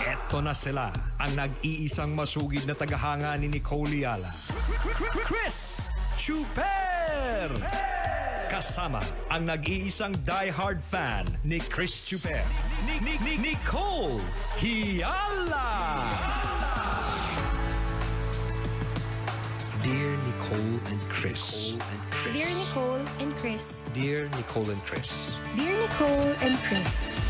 Eto na sila, ang nag-iisang masugid na tagahanga ni Nicole Yala. Chris Chuper! Kasama ang nag-iisang die-hard fan ni Chris Chuper. Ni, ni, ni, Nicole Hiala! Dear Nicole and Chris. Dear Nicole and Chris. Dear Nicole and Chris. Dear Nicole and Chris.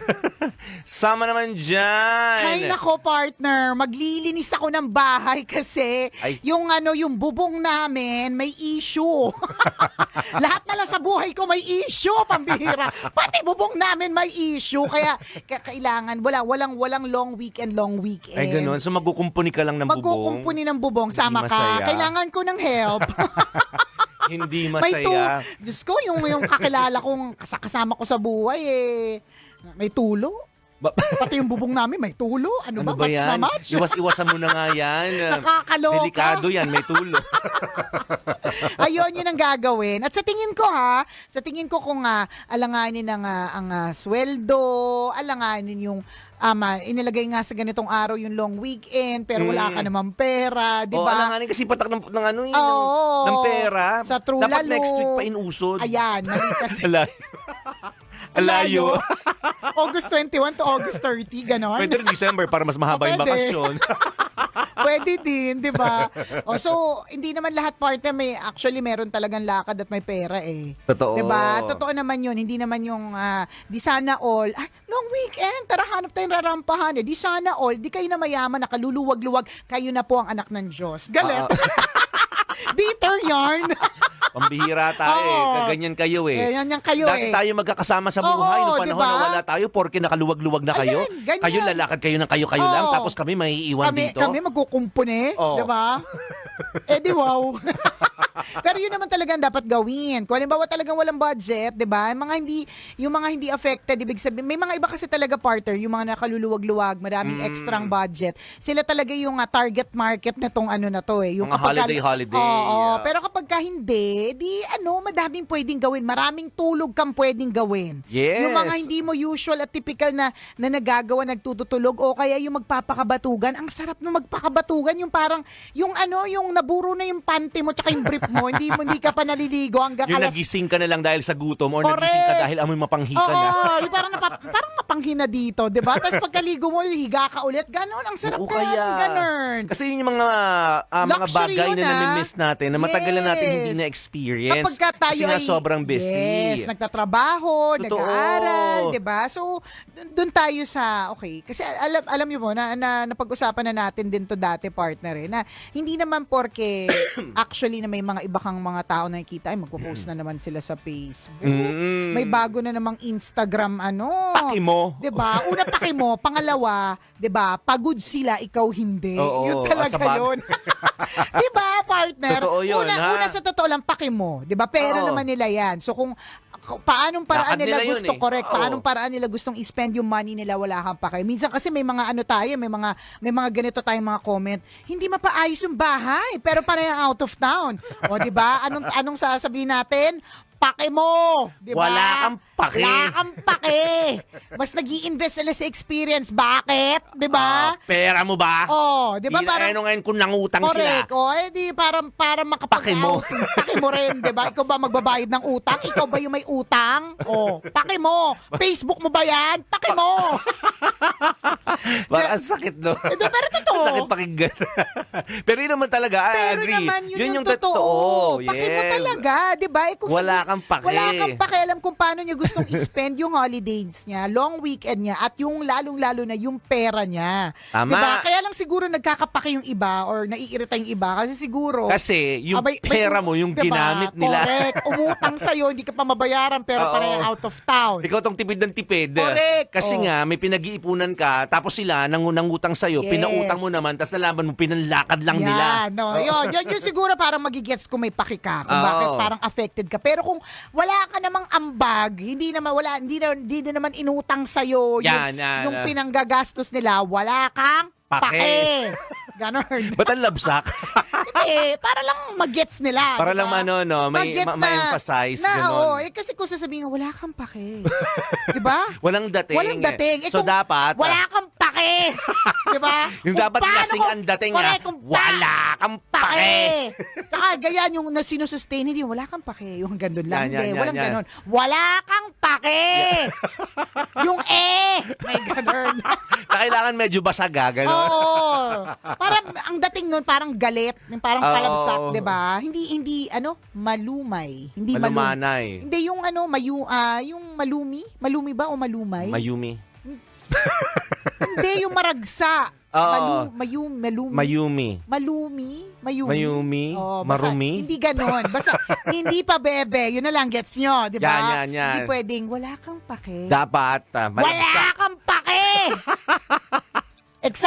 Sama naman dyan! Ay, nako, partner. Maglilinis ako ng bahay kasi Ay. yung ano, yung bubong namin may issue. Lahat na lang sa buhay ko may issue, pambihira. Pati bubong namin may issue. Kaya ka- kailangan, wala, walang, walang long weekend, long weekend. Ay, ganun. So magkukumpuni ka lang ng bubong? Magkukumpuni ng bubong. Sama ka. masaya. Kailangan ko ng help. Hindi may tu- masaya. Diyos ko, yung, yung kakilala kong kas- kasama ko sa buhay eh. May tulo. Ba- Pati yung bubong namin may tulo. Ano, ano ba? ba Match yan? na match. Iwas-iwasan mo na nga yan. Nakakaloka. Delikado yan, may tulo. Ayun, yun ang gagawin. At sa tingin ko ha, sa tingin ko kung uh, alanganin ang, ah, ang ah, sweldo, alanganin yung ama, inilagay nga sa ganitong araw yung long weekend, pero wala ka Mm. namang pera, di O, ba? alanganin kasi patak ng, ng ano eh, ng, Oo. ng pera. Sa true Dapat lalo. next week pa inusod. Ayan, mali kasi. Alayo. August 21 to August 30, ganon. Pwede rin December para mas mahaba yung pwede. bakasyon. Pwede din, di ba? O, so, hindi naman lahat parte may, actually, meron talagang lakad at may pera eh. Totoo. Di ba? Totoo naman yun. Hindi naman yung, ah, di sana all, ay, long weekend, tara hanap tayong rarampahan eh. Di sana all, di kayo na mayaman, nakaluluwag-luwag, kayo na po ang anak ng Diyos. Galit. Bitter yarn. Pambihira tayo eh. Oo. Kaganyan kayo eh. Eh, yan yan kayo Dati eh. tayo magkakasama sa buhay. Oo, Noong panahon diba? na wala tayo, porke nakaluwag-luwag na kayo. Ayan, ganyan. Kayo lalakad kayo ng kayo-kayo lang, Oo. tapos kami may iiwan kami, dito. Kami magkukumpune, Oo. di ba? eh di wow. Pero yun naman talagang dapat gawin. Kung halimbawa talagang walang budget, di ba? Yung mga hindi, yung mga hindi affected, ibig sabihin, may mga iba kasi talaga partner, yung mga nakaluluwag-luwag, maraming Mm. extrang budget. Sila talaga yung ah, target market na tong ano na to eh. Yung Mga kapag- holiday-holiday, Oo, yeah. pero kapag ka hindi, di ano, madaming pwedeng gawin. Maraming tulog kang pwedeng gawin. Yes. Yung mga hindi mo usual at typical na, na nagagawa, nagtututulog, o kaya yung magpapakabatugan. Ang sarap ng magpakabatugan, yung parang, yung ano, yung naburo na yung panty mo tsaka yung brief mo, hindi mo, hindi ka pa naliligo hanggang Yung alas... nagising ka na lang dahil sa gutom or Correct. nagising ka dahil amoy mapanghi ka Oo, na. yung parang, napa, parang mapanghina dito, di ba? Tapos pagkaligo mo, higa ka ulit. Ganon, ang sarap Oo, kaya. Ganon. Kasi yun yung mga ah, mga Luxury bagay yun, na ah. nami-miss natin na matagal na natin Yes. hindi na-experience. Kapag ka tayo kasi ay, sobrang busy. Yes, nagtatrabaho, Totoo. nag-aaral, 'di ba? So doon tayo sa okay, kasi alam alam niyo mo na, na napag-usapan na natin din to dati partner eh, na hindi naman porke actually na may mga iba kang mga tao na nakikita ay magpo-post na naman sila sa Facebook. Mm. May bago na namang Instagram ano. Paki mo. 'Di ba? Una paki mo, pangalawa, 'di ba? Pagod sila, ikaw hindi. Oo, yun talaga yun. 'Di ba, partner? Totoo yun, una, ha? una sa totoo lang paki mo, 'di ba? Pera Oo. naman nila 'yan. So kung kung paanong paraan Lakad nila, nila yun gusto eh. correct, Oo. paanong paraan nila gustong i-spend yung money nila wala kang pake. Minsan kasi may mga ano tayo, may mga may mga ganito tayong mga comment. Hindi mapaayos yung bahay, pero parang out of town. O 'di ba? Anong anong sasabihin natin? Pake mo, 'di ba? Wala kang pake. Wala kang pake. Mas nag invest sila sa experience. Bakit? 'Di Ah, ba? pera mo ba? Oh, 'di ba Di parang ano ngayon kung nangutang Correct. sila. O, eh di parang para makapag Pake mo. pake mo rin, 'di ba? Ikaw ba magbabayad ng utang? Ikaw ba yung may utang? O, pake mo. Facebook mo ba 'yan? Pake mo. Parang ang sakit, no? Eh, di, pero totoo. Ang sakit pakinggan. pero yun naman talaga, I Pero agree. naman yun, yung, yung totoo. Pake mo yes. talaga, 'di ba? Eh, kung Wala kang pake. Wala kang pakialam kung paano niya gustong i-spend yung holidays niya, long weekend niya at yung lalong-lalo na yung pera niya. Tama. 'Di ba? Kaya lang siguro nagkakapake yung iba or naiirita yung iba kasi siguro Kasi yung Abay, pera mo, yung diba? ginamit nila. Correct. Umutang sa'yo, hindi ka pa mabayaran, pero Oo. parang out of town. Ikaw tong tipid ng tipid. Correct. Kasi Oh. nga, may pinag-iipunan ka, tapos sila, nang, nangutang sa'yo, Yes. pinautang mo naman, tapos nalaman mo, pinanlakad lang nila. Yan, no. Yun, yun, yun siguro parang magigets kung may pakika, kung Oo. bakit parang affected ka. Pero kung wala ka namang ambag, hindi naman wala hindi na, hindi na naman inutang sa yung, Yan, yan, yung ah. pinanggagastos nila, wala kang Pake. pake. Ganon. Ba't ang labsak? eh, para lang magets nila. Para di lang ano, no, may- ma- ma-emphasize, Na, ganon. oo, eh, kasi kung sasabihin, wala kang pake. di ba? Walang dating. Walang dating. Eh, so kung dapat, Wala kang pake. di ba? yung dapat lasing ang dating na, kung pa- wala kang pake. Tsaka ganyan yung na sinusustain, hindi, wala kang pake. Yung gandun lang, Yan, yan, hindi. yan, Walang yan. ganon. Wala kang pake. yung eh. May ganon. Sa kailangan medyo basag, ha, gano'n. Oo. Parang ang dating nun parang galit, parang palabsak, 'di ba? Hindi hindi ano, malumay. Hindi malum- Malumanay. Hindi yung ano, mayu ah, yung malumi, malumi ba o malumay? Mayumi. Hindi yung maragsa. Oo. Malu, mayu, malumi. Mayumi. Malumi? Mayumi? Mayumi? Oo, basta Marumi? Hindi ganon. Basta, hindi pa bebe. Yun na lang, gets nyo, di ba? Yan, yan, yan. Hindi pwedeng, wala kang pake. Dapat, ah, wala kang pake!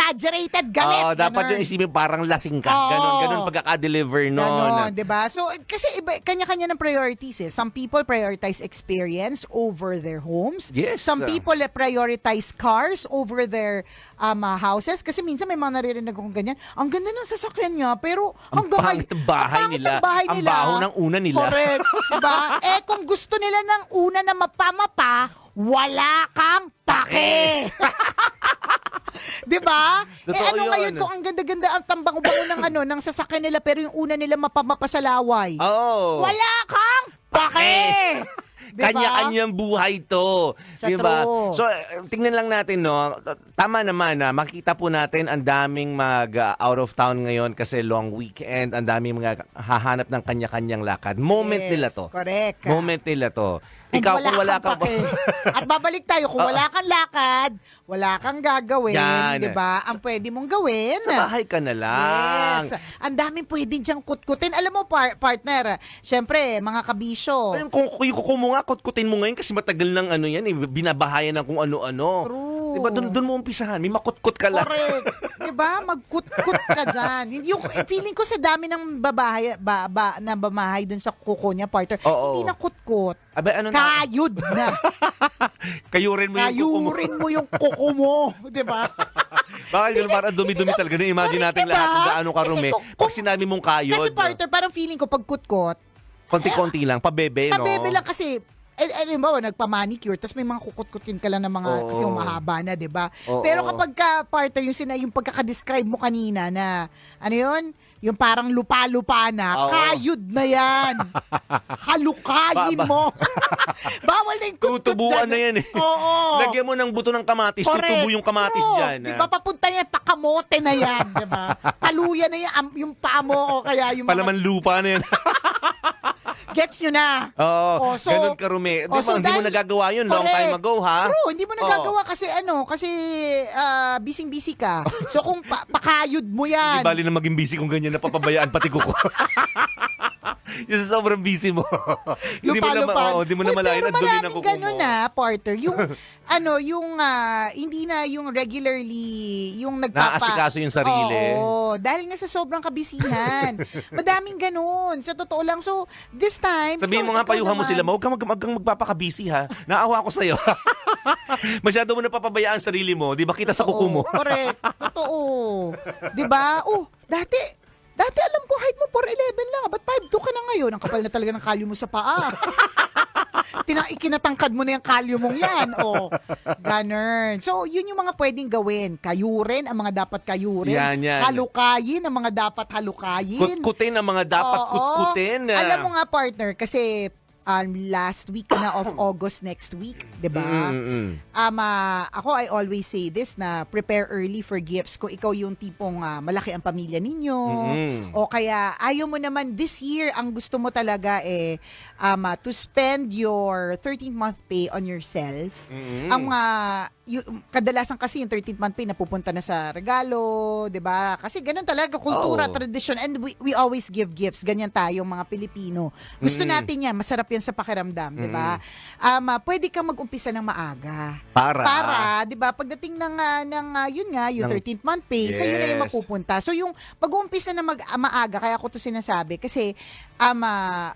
Exaggerated galit. Oo, dapat ganon. yung isipin parang lasing ka. Oo. Ganon, ganon pagkaka-deliver nun. Ganon, di ba? So, kasi iba, kanya-kanya ng priorities eh. Some people prioritize experience over their homes. Yes. Some people prioritize cars over their um, uh, houses. Kasi minsan may mga naririnig akong ganyan. Ang ganda ng sasakyan niya, pero Ang hanggang pangit ng bahay ang nila. bahay Ang nila. baho ng una nila. Correct. diba? eh, kung gusto nila ng una na mapamapa, wala kang pake. Di ba? Eh Totoo ano yun. ngayon kung ang ganda-ganda ang tambang-bango ng ano ng sasakyan nila pero yung una nila mapamapasalaway. Oo. Wala kang pake. Di ba? Kanya-kanyang buhay to. Sa diba? true. So, eh, tingnan lang natin, no? Tama naman, na makita po natin ang daming mag uh, out of town ngayon kasi long weekend, ang daming mga hahanap ng kanya-kanyang lakad. Moment Yes, nila to. correct. Moment nila to. And Ikaw, kung wala ka kang pake. At babalik tayo, kung wala kang lakad, wala kang gagawin, Yan. di ba? Ang pwede mong gawin. sa bahay ka na lang. Yes. Ang daming pwede diyang kutkutin. Alam mo, par- partner, syempre, mga kabisyo. Ayun, kung kuko mo nga, kutkutin mo ngayon kasi matagal ng ano yan, eh, binabahayan ng kung ano-ano. True. Diba, dun, dun mo umpisahan. May makutkut ka lang. Correct. 'Di ba? Magkutkut ka diyan. Hindi yung feeling ko sa dami ng babae ba, ba, na bamahay dun sa kuko niya, partner. Oo. Hindi na kutkut. Abay, ano na? Kayod na. Kayurin mo yung kuko mo. Kayurin mo yung kuko mo, 'di ba? Bakit ganun? Parang dumi-dumi talaga. Na-imagine natin Diba? lahat kung gaano karumi. Kasi kung- Pag sinabi mong kayod, Kasi partner, parang feeling ko pag kutkot, konti-konti lang, pabebe, no? pabebe lang kasi eh, eh, halimbawa, nagpa-manicure, tapos may mga kukut-kutin ka lang ng mga, Oo. kasi humahaba na, di ba? Oo. Pero kapag ka, partner, yung, sina, yung pagkakadescribe mo kanina na, ano yun? Yung parang lupa-lupa na, Oo. kayod na yan. Halukayin Ba- ba- mo. Bawal na yung kut-kut Tutubuan na yan eh. Oo. Lagyan mo ng buto ng kamatis, Correct. tutubo yung kamatis True. dyan. Di ah. ba papunta yan, pakamote na yan, di ba? Taluyan na yan, am- yung paa mo o kaya yung mga Palaman lupa na yan. Gets nyo na. Oo, Oh, so- ganun karumi. Di oh, ba, so hindi mo nagagawa yun long Correct. time ago, ha? True, hindi mo nagagawa kasi ano, kasi ah, bising-busy ka. So kung pa- pakayod mo Di yan. bali na maging busy kung ganyan, napapabayaan pati kuko. yung sa sobrang busy mo. hindi mo na, oo, hindi mo na malayan ang dumi maraming kuko ganun mo. na, partner. Yung, ano, yung, ah, hindi na yung regularly, yung nagpapa... Naaasikaso yung sarili. Oo, dahil nga sa sobrang kabisihan. Madaming ganun. Sa totoo lang. So, this time... Sabihin mo nga, payuhan mo sila, huwag kang mag, mag, magpapakabisi ha. Naawa ko sa'yo. Masyado mo napapabayaan ang sarili mo. Di ba kita sa kuko mo? Correct. Totoo. 'Di ba? Oh, dati Dati alam ko height mo 4'11 lang. Ba't 5'2 ka na ngayon? Ang kapal na talaga ng kalyo mo sa paa. Tina ikinatangkad mo na yung kalyo mong yan. O, ganun. So, yun yung mga pwedeng gawin. Kayurin ang mga dapat kayurin. Yan, yan. Halukayin ang mga dapat halukayin. Kutkutin ang mga dapat Oo. kutkutin. Alam mo nga, partner, kasi um, last week na of August next week, 'di ba? Mm, mm, mm. Um, ah, ako I always say this na prepare early for gifts kung ikaw yung tipong ah, malaki ang pamilya ninyo Mm. o kaya ayaw mo naman this year ang gusto mo talaga eh um, ah, to spend your 13th month pay on yourself. Mm. Ang ah, yung, kadalasan kasi yung 13th month pay napupunta na sa regalo, 'di ba? Kasi ganun talaga kultura, Oo. tradition and we, we always give gifts. Ganyan tayo mga Pilipino. Gusto Mm. natin 'yan, masarap 'yan sa pakiramdam, 'di ba? Um, ah, pwede kang mag-umpisa ng maaga. Para. Para, 'di ba? Pagdating ng ah, ng ah, yun nga, yung Ng- 13th month pay, sa yun na yung Yes. mapupunta. So yung pag-uumpisa na mag maaga, kaya ko 'to sinasabi kasi um, ah,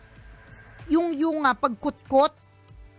yung yung ah, pagkutkot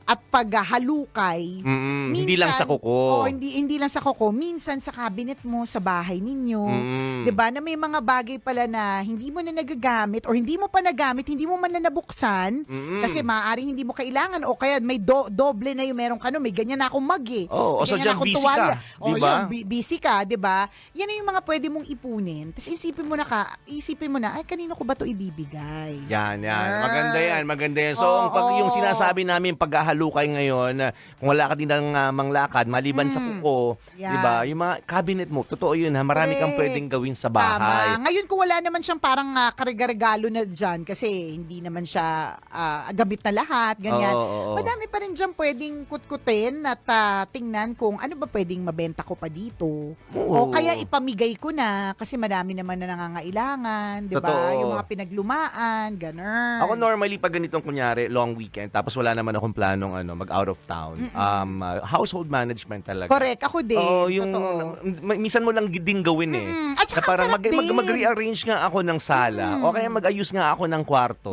at paghalukay Mm-mm, hindi lang sa Oh, kuko. hindi hindi lang sa kuko, minsan sa cabinet mo, sa bahay ninyo. Mm. 'Di ba? Na may mga bagay pala na hindi mo na nagagamit or hindi mo pa nagamit, hindi mo man na nabuksan Mm-mm. kasi maaaring hindi mo kailangan o kaya may do- doble na yung meron ka no, may ganyan na akong mug eh. May o so dyan busy tuwalya. ka, O di ba? yun, bu- busy ka, 'di ba? Yan na yung mga pwede mong ipunin. Tapos isipin mo na ka, isipin mo na, ay kanino ko ba 'to ibibigay? Yan, yan. Yan. Maganda yan, maganda yan. So, ang pag, yung sinasabi namin paghahalukay ngayon, na kung wala ka din ng ah, manglakad, maliban sa kuko, Hmm. Yan. di ba? Yung mga cabinet mo, totoo yun ha, marami kang Correct. pwedeng gawin sa bahay. Tama. Ngayon kung wala naman siyang parang uh, regalo na dyan kasi hindi naman siya ah, gamit na lahat, ganyan. Oo, oo, oo. Madami pa rin dyan pwedeng kutkutin at ah, tingnan kung ano ba pwedeng mabenta ko pa dito. O Oo. kaya ipamigay ko na kasi madami naman na nangangailangan, di ba? Totoo. Yung mga pinaglumaan, ganun. Ako normally pag ganitong kunyari, long weekend, tapos wala naman akong planong ano, mag out of town. Um, ah, household management talaga. Correct, ako din. Oo, yung Totoo. ma- minsan mo lang din gawin eh. Mm, at saka na parang sarap mag, mag, din. mag-rearrange nga ako ng sala o kaya mag-ayos nga ako ng kwarto.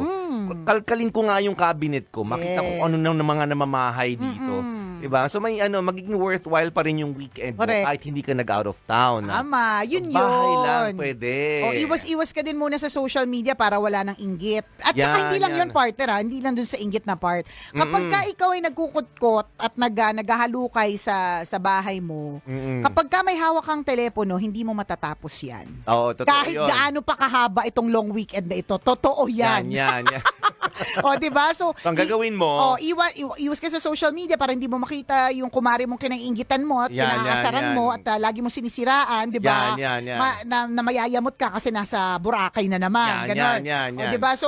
Kalkalin ko nga yung cabinet ko, makita ko Mm. Yes. ano nang mga namamahay dito. 'Di ba? So may ano, magiging worthwhile pa rin yung weekend mo Correct. kahit hindi ka nag-out of town. ah. Tama, yun Sa bahay yun. lang pwede. O iwas-iwas ka din muna sa social media para wala nang inggit. At saka Yan, hindi lang yan. yun partner ha, hindi lang dun sa inggit na part. Kapag ka ikaw ay nagkukutkot at nag, ah, naghahalukay sa sa bahay mo, Mm-mm. kapag ka may hawak kang telepono, hindi mo matatapos yan. Oo, totoo Kahit yun. gaano pa kahaba itong long weekend na ito, totoo Yan, yan. yan, yan. o, di ba? So, So, ang gagawin mo- oh, iwa, iwa- iwas ka sa social media para hindi mo makita yung kumari mong kinaingitan mo at Yan, yan, kinaasaran yan. mo at ah, lagi mo sinisiraan, di ba? Yan, yan, yan. Ma- na, na mayayamot ka kasi nasa Boracay na naman. Yan, ganon. yan, yan, O, yan. di ba? So,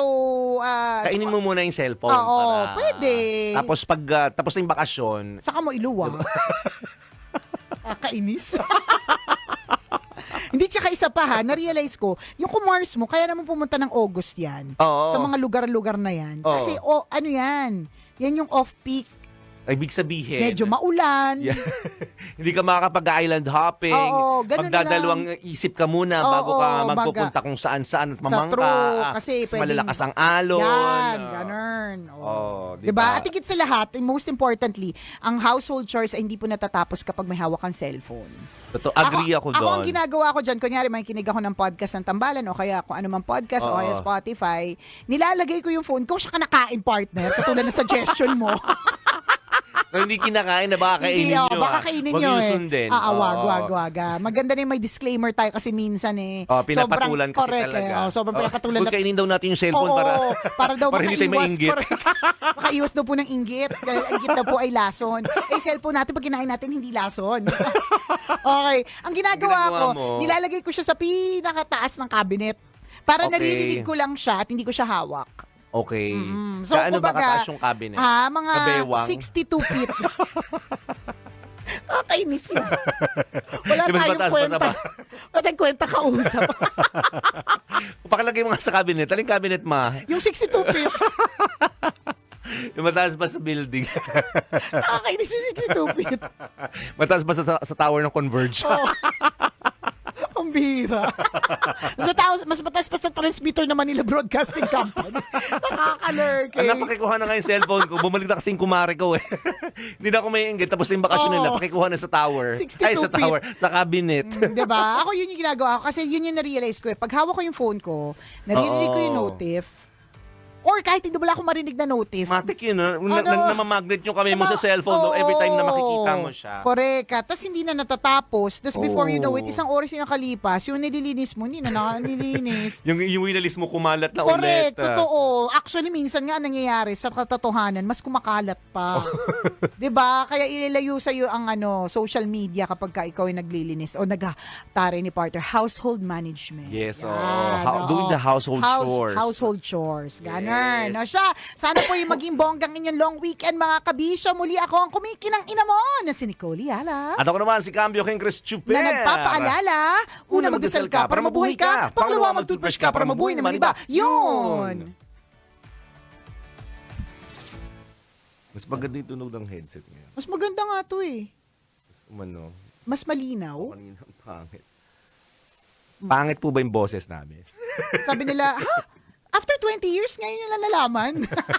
ah, Kainin mo muna yung cellphone. Oo, para- pwede. Tapos pag ah, tapos na yung bakasyon, saka mo iluwa. Kakainis. Hindi, tsaka isa pa ha, na-realize ko, yung kumars mo, kaya naman pumunta ng August yan. Oo. Sa mga lugar-lugar na yan. Oo. Kasi, oh, ano yan, yan yung off-peak, ibig sabihin, medyo maulan. Yeah. hindi ka makakapag-island hopping. Oo, ganun Magdadalawang isip ka muna Oo, bago ka baga. magpupunta kung saan-saan at Sa mamangka. true, Ah, kasi mas pwedeng- malalakas ang alon. Yan, Ah. ganun. Oo, Oh. di diba? ba? At higit sa lahat, and most importantly, ang household chores ay hindi po natatapos kapag may hawak kang cellphone. Totoo, agree ako, Ako doon. ang ginagawa ko dyan, kunyari may kinig ako ng podcast ng Tambalan o kaya kung ano mang podcast o Oo. kaya Spotify, nilalagay ko yung phone ko, siya ka nakain partner, katulad ng suggestion mo. So, hindi kinakain na baka Hindi, kainin oh, nyo. baka ah. kainin nyo eh. sundin. Ah, ah, wag, wag, wag. ah. Maganda na yung may disclaimer tayo kasi minsan eh. Oh, pinapatulan sobrang, kasi correct, talaga. Eh. Oh, sobrang Oh, pinapatulan. huwag kainin daw natin yung cellphone Oo, para, para daw para hindi tayo mainggit. correct. makaiwas daw po ng inggit. Dahil ang inggit daw po ay lason. Eh, cellphone natin, pag kinain natin, hindi lason. okay. Ang ginagawa, Ang ginagawa ko, mo? nilalagay ko siya sa pinakataas ng cabinet. Para Okay. naririnig ko lang siya at hindi ko siya hawak. Okay. Mm, So, ano ba kumbaga, kataas yung cabinet? Ah, mga Kabewang? 62 feet. Kakainis yun. Wala Di ba tayong mataas kwenta. ba- Wala tayong kwenta kausap. Pakilagay mo nga sa cabinet. Aling cabinet ma? yung 62 feet. Yung mataas ba sa building? Nakakainis yung 62 feet. mataas ba sa, sa, sa tower ng Converge? Oh. Ang bihira. mas, mataas, mas mataas pa sa transmitter ng Manila Broadcasting Company. Nakakalurk eh. Anak, pakikuha na nga yung cellphone ko. Bumalik na kasi yung kumare ko eh. Hindi na ako may inggit. Tapos na yung bakasyon Oo. nila. Pakikuha na sa tower. 62 Ay, sa feet. tower. Sa cabinet. Mm, 'Di ba? Ako yun yung ginagawa ko kasi yun yung na-realize ko eh. Pag hawak ko yung phone ko, naririnig ko yung notif. Or kahit hindi wala akong marinig na notif. Matik yun. No? Na, Ano? na, namamagnet yung kami mo sa cellphone no? every time na makikita mo siya. Correct. Tapos hindi na natatapos. Tapos before you know it, isang oras yung nakalipas, yung nililinis mo, hindi na nakalilinis. Yung, yung winalis mo kumalat na Correct, ulit. ah. totoo. Actually, minsan nga nangyayari sa katotohanan, mas kumakalat pa. 'Di ba? Kaya ilalayo sa iyo ang ano, social media kapag ka ikaw ay naglilinis o nagtare ni partner, household management. Yes. Yan, How- oo. doing the household chores. Household chores. Ganun. singer. Yes. No, siya, sana po yung maging bonggang inyong long weekend mga kabisyo. Muli ako ang kumikinang ina mo na si Nicole Yala. At ako naman si Cambio King Chris Chuper. na nagpapaalala, una magdasal ka para mabuhay ka, pangalawa mag-toothbrush ka para mabuhay naman iba. Yun! Mas maganda yung tunog ng headset ngayon. Mas maganda nga to eh. Mas, ano, Mas malinaw. kanina ang pangit. Pangit po ba yung boses namin? Sabi nila, ha? After 20 years, ngayon yung nalalaman.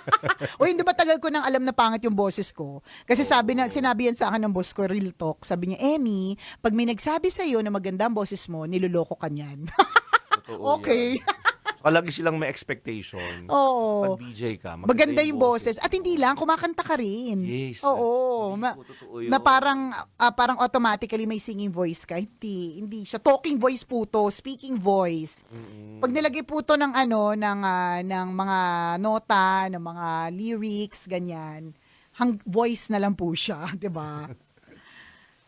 o hindi ba tagal ko nang alam na pangit yung boses ko? Kasi sabi na, sinabi yan sa akin ng boss ko, real talk. Sabi niya, Emmy, pag may nagsabi sa'yo na maganda ang boses mo, niloloko ka niyan. Okay. Yan. Saka lagi silang may expectation. Oo. Pag DJ ka, Maganda yung boses. At hindi lang, kumakanta ka rin. Yes. Oo. Hindi Ma- po totoo yun. na parang, ah, parang automatically may singing voice ka. Hindi. Hindi siya. Talking voice po to. Speaking voice. Pag nilagay po to ng ano, ng, ah, ng mga nota, ng mga lyrics, ganyan, hang voice na lang po siya. 'di ba?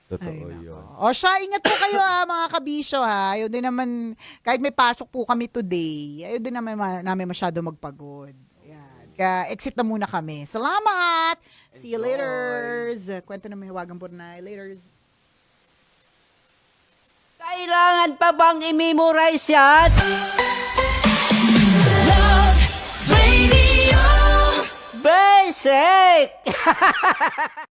Totoo Ay, yun. O siya, ingat po kayo ha, mga kabisyo ha. Ayaw din naman, kahit may pasok po kami today, ayaw din naman ma- namin masyado magpagod. Yan. Kaya exit na muna kami. Salamat! See you later! Kwento na may hiwagang burnay. Laters. Kailangan pa bang i-memorize yan? Love Radio. Basic!